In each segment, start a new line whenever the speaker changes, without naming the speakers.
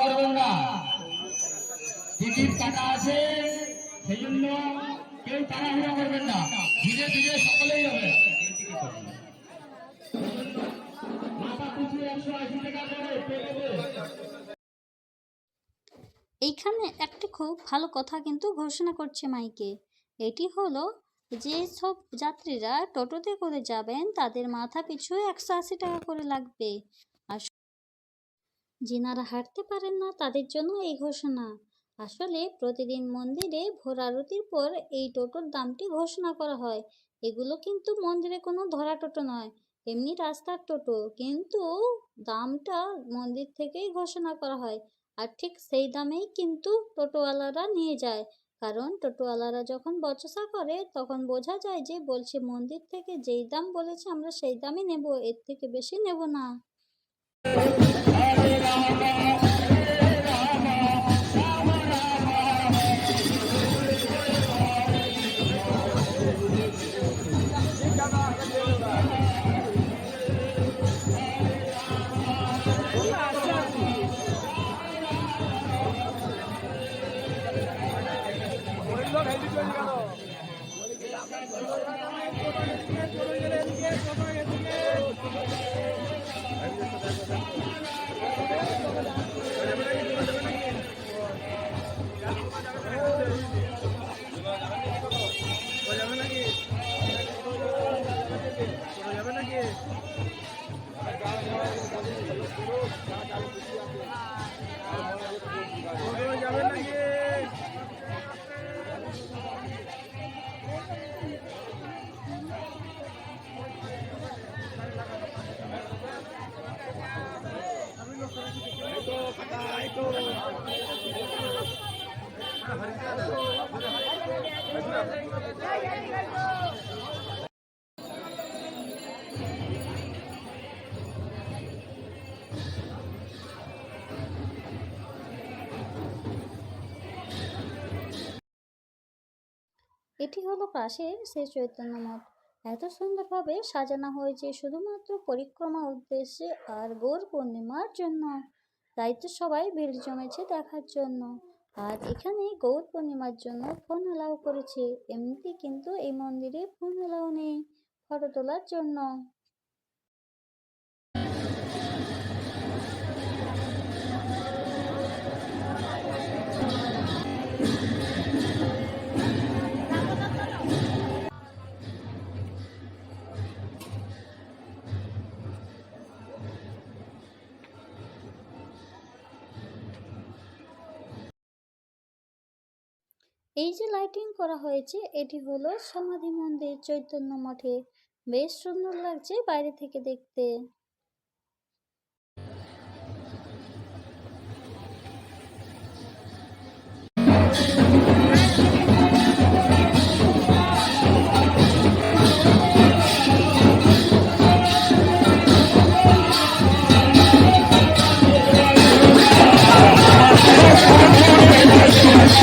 করবেন না। টিকিট কাটা আছে সেই জন্য কেউ তাড়াহুড়া করবেন না। ধীরে ধীরে সকলেই হবে
এইখানে একটি খুব ভালো কথা কিন্তু ঘোষণা করছে মাইকে। এটি হলো, যে সব যাত্রীরা টোটোতে করে যাবেন, তাদের মাথা পিছু একশো আশি টাকা করে লাগবে। যিনারা হাঁটতে পারেন না তাদের জন্য এই ঘোষণা। আসলে প্রতিদিন মন্দিরে ভোর আরতির পর এই টোটোর দামটি ঘোষণা করা হয়। এগুলো কিন্তু মন্দিরে কোনো ধরা টোটো নয়, এমনি রাস্তার টোটো। কিন্তু দামটা মন্দির থেকেই ঘোষণা করা হয় আর ঠিক সেই দামেই কিন্তু টোটোওয়ালারা নিয়ে যায়। কারণ টোটোওয়ালারা যখন বচসা করে তখন বোঝা যায় যে বলছে মন্দির থেকে যেই দাম বলেছে আমরা সেই দামই নেব, এর থেকে বেশি নেব না। Thank you. এটি হলো পাশের শ্রী চৈতন্য মঠ। এত সুন্দরভাবে সাজানো হয়েছে শুধুমাত্র পরিক্রমা উদ্দেশ্যে আর গোর পূর্ণিমার জন্য। তাই তো সবাই ভিড় জমেছে দেখার জন্য। আর এখানে গৌর পূর্ণিমার জন্য ফোন এলাও করেছে। এমনিতে কিন্তু এই মন্দিরে ফোন এলাও নেই, ফটো তোলার জন্য। এই যে লাইটিং করা হয়েছে, এটি হলো সমাধি মন্দির চৈতন্য মঠে। বেশ সুন্দর লাগছে বাইরে থেকে দেখতে।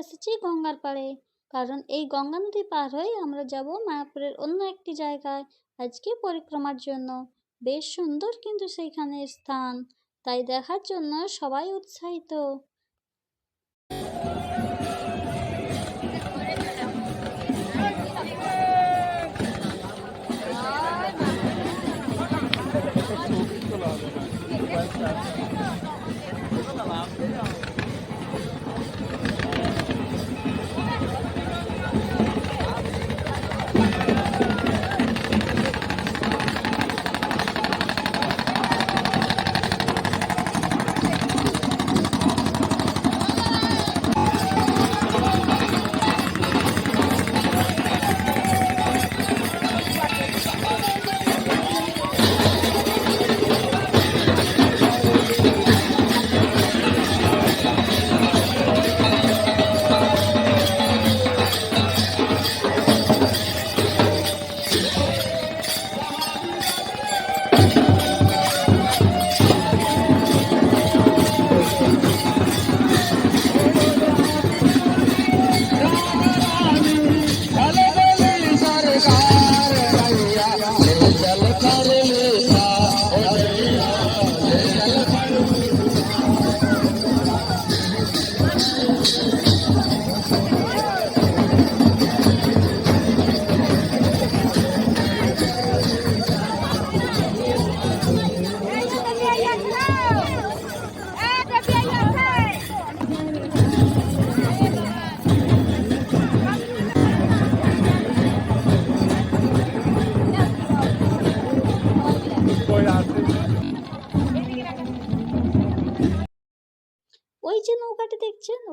এসেছি গঙ্গার পাড়ে কারণ এই গঙ্গা নদী পার হয়ে আমরা যাব মায়াপুরের অন্য একটি জায়গায় আজকে পরিক্রমার জন্য বেশ সুন্দর কিন্তু সেইখানের স্থান, তাই দেখার জন্য সবাই উৎসাহিত
Thank you.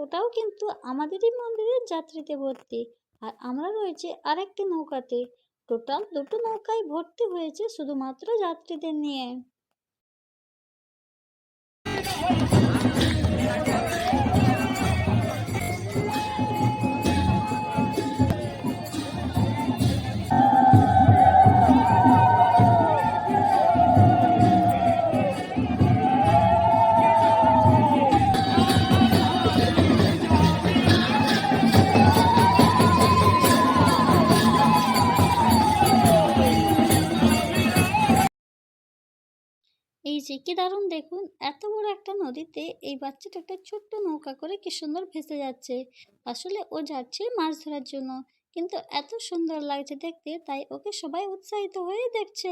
ওটাও কিন্তু আমাদেরই মন্দিরের যাত্রীতে ভর্তি। আর আমরা রয়েছে আরেকটি নৌকাতে। টোটাল দুটো নৌকায় ভর্তি হয়েছে শুধুমাত্র যাত্রীদের নিয়ে। দারুণ দেখুন, এত বড় একটা নদীতে এই বাচ্চাটা একটা ছোট্ট নৌকা করে কি সুন্দর ভেসে যাচ্ছে। আসলে ও যাচ্ছে মাছ ধরার জন্য, কিন্তু এত সুন্দর লাগছে দেখতে, তাই ওকে সবাই উৎসাহিত হয়ে দেখছে।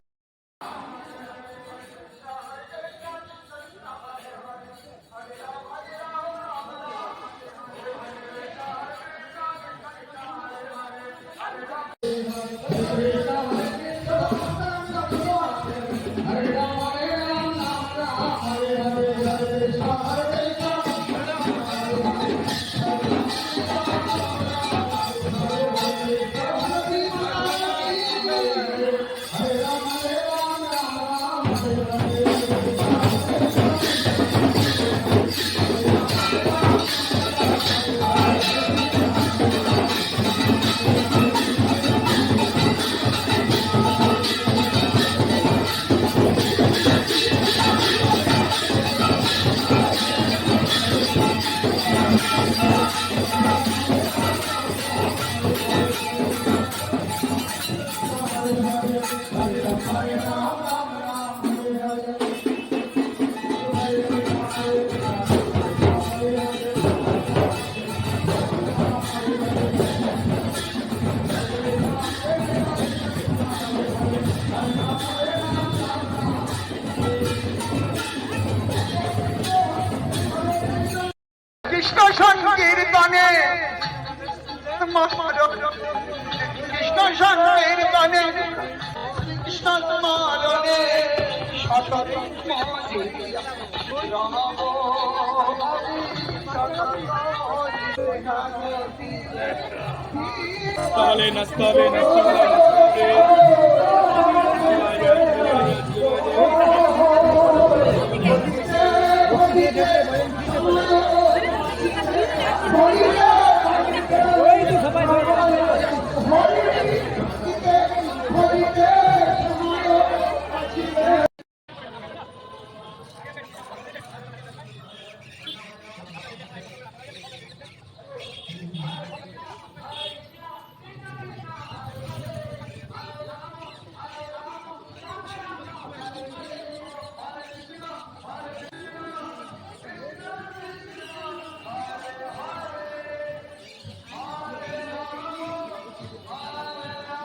ਨਸਤਾਵੇ ਨਸਤਾਵੇ ਨਸਤਾਵੇ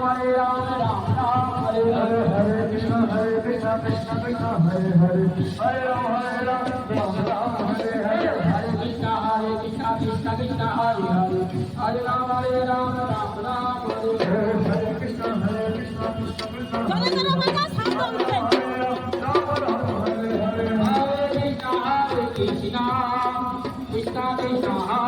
হরে হরে হরে রাম হরে রাম রাম রাম হরে রাম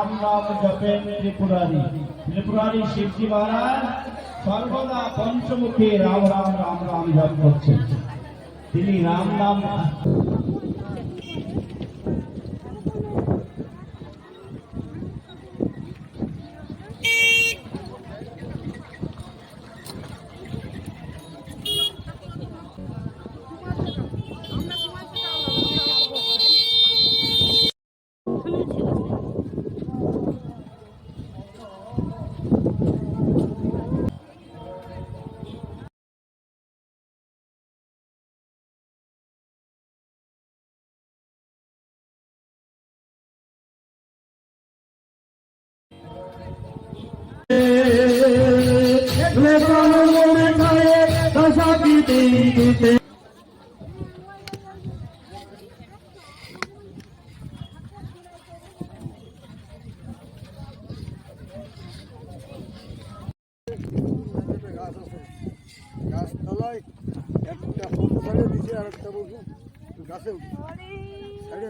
নাম নাম জপেন ত্রিপুরারি ত্রিপুরারি শিবজি মহারাজ সর্বদা পঞ্চমুখী রাম রাম রাম রাম জপ করছেন তিনি রাম নাম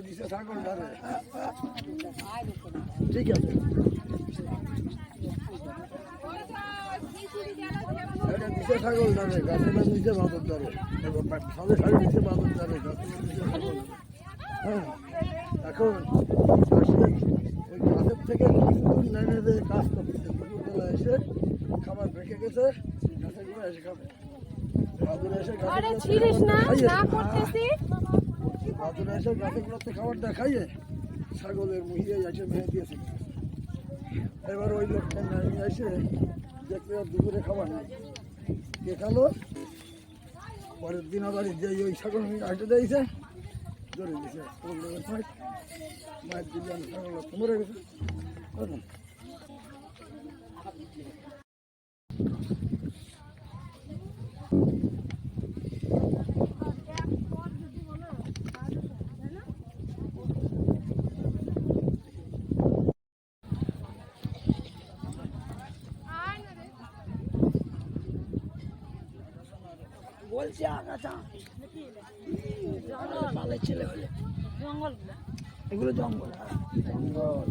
দিছে ছাগল ধারে। ঠিক আছে। দিছে ছাগল ধারে গাছের নাম দিছে বাঁদর ধারে। সামনে সাইডে দিছে বাঁদর ধারে নাম হ্যাঁ এখন ওই গাছের থেকে কিছু দূর যে কাজ করতেছে দুপুরবেলা এসে খাবার রেখে গেছে গাছেরগুলো এসে খাবে। বাদুর এসে বাদুর এসে গাছের গুলোতে খাবার দেখাইয়ে ছাগলের মুহিয়ে এসে মেহে দিয়েছে। এবার ওই লোকটা এসে দেখতে আর দুপুরে খাবার নেই। কে খালো? পরের দিন আবার যে ওই ছাগল আটে দিয়েছে ধরে দিয়েছে মায়ের দিলে ছাগল মরে গেছে
বলছি ছেলে হলে জঙ্গল এগুলো জঙ্গল জঙ্গল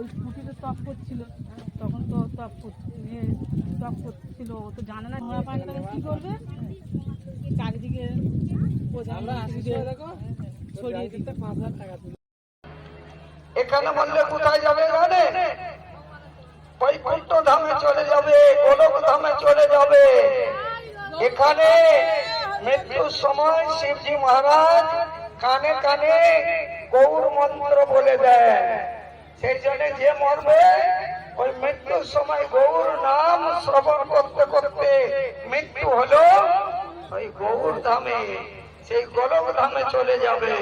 ওই স্কুটিতে টপ করছিল। তখন তো টপ নিয়ে টপ করছিল ও তো জানে না। ঘোড়া পায় না তখন কী করবে? চারিদিকে ছড়িয়ে দিতে পাঁচ হাজার টাকা দিল
এখানে বললে কোথায় যাবে জানে বৈকুণ্ঠ ধামে চলে যাবে গোলক ধামে চলে যাবে। এখানে মৃত্যুর সময় শিবজি মহারাজ কানে কানে গৌর মন্ত্র বলে দেয় সেই জন্য যে মরবে ওই মৃত্যুর সময় গৌর নাম শ্রবণ করতে করতে মৃত্যু হলো ওই গৌর ধামে, সেই গোলক ধামে চলে যাবে।